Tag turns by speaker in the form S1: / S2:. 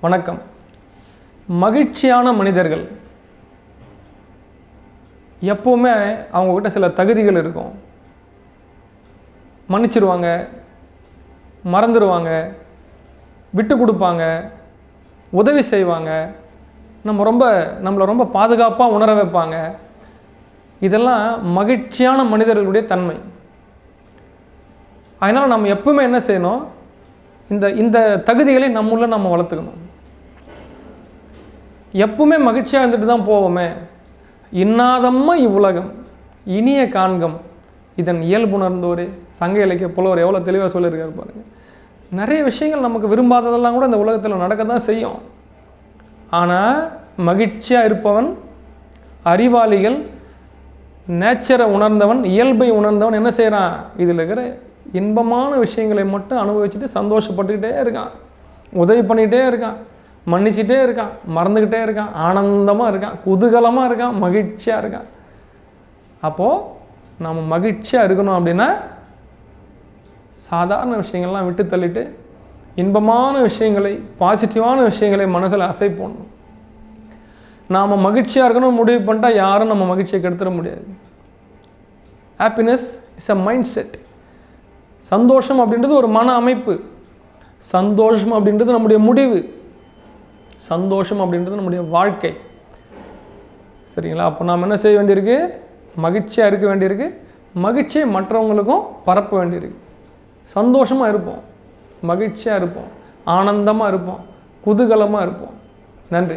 S1: வணக்கம். மகிழ்ச்சியான மனிதர்கள். எப்போவுமே அவங்கக்கிட்ட சில தகுதிகள் இருக்கும். மன்னிச்சிருவாங்க மறந்துடுவாங்க விட்டு கொடுப்பாங்க உதவி செய்வாங்க. நம்ம ரொம்ப நம்மளை ரொம்ப பாதுகாப்பாக உணர வைப்பாங்க. இதெல்லாம் மகிழ்ச்சியான மனிதர்களுடைய தன்மை. அதனால் நம்ம எப்பவுமே என்ன செய்யணும்? இந்த இந்த தகுதிகளை நம்முள்ள நம்ம வளர்த்துக்கணும். எப்பவுமே மகிழ்ச்சியாக இருந்துட்டு தான் போவோமே. இன்னாதம்மா இவ்வுலகம் இனிய காண்கம். இதன் இயல்புணர்ந்தோர் சங்க இலக்கிய புலவர் எவ்வளோ தெளிவாக சொல்லியிருக்காரு பாருங்கள் நிறைய விஷயங்கள் நமக்கு விரும்பாததெல்லாம் கூட இந்த உலகத்தில் நடக்க தான் செய்யும். ஆனால் மகிழ்ச்சியாக இருப்பவன் அறிவாளிகள் நேச்சரை உணர்ந்தவன் இயல்பை உணர்ந்தவன் என்ன செய்கிறான் இதில் இருக்கிற இன்பமான விஷயங்களை மட்டும் அனுபவிச்சுட்டு சந்தோஷப்பட்டுக்கிட்டே இருக்கான். உதவி பண்ணிக்கிட்டே இருக்கான். மன்னிச்சிட்டே இருக்கான் மறந்துக்கிட்டே இருக்கான் ஆனந்தமாக இருக்கான் குதூகலமாக இருக்கான் மகிழ்ச்சியாக இருக்கான். அப்போது நம்ம மகிழ்ச்சியாக இருக்கணும் அப்படின்னா சாதாரண விஷயங்கள்லாம் விட்டு தள்ளிட்டு இன்பமான விஷயங்களை பாசிட்டிவான விஷயங்களை மனசில் அசை போடணும். நாம் மகிழ்ச்சியாக இருக்கணும் முடிவு பண்ணிட்டா யாரும் நம்ம மகிழ்ச்சியை கெடுத்துட முடியாது. Happiness is a mind set சந்தோஷம் அப்படின்றது ஒரு மன அமைப்பு. சந்தோஷம் அப்படின்றது நம்முடைய முடிவு. சந்தோஷம் அப்படின்றது நம்முடைய வாழ்க்கை. சரிங்களா? அப்போ நாம் என்ன செய்ய வேண்டியிருக்கு? மகிழ்ச்சியாக இருக்க வேண்டியிருக்கு. மகிழ்ச்சியை மற்றவங்களுக்கும் பரப்ப வேண்டியிருக்கு. சந்தோஷமாக இருப்போம். மகிழ்ச்சியாக இருப்போம். ஆனந்தமாக இருப்போம். குதூகலமாக இருப்போம். நன்றி.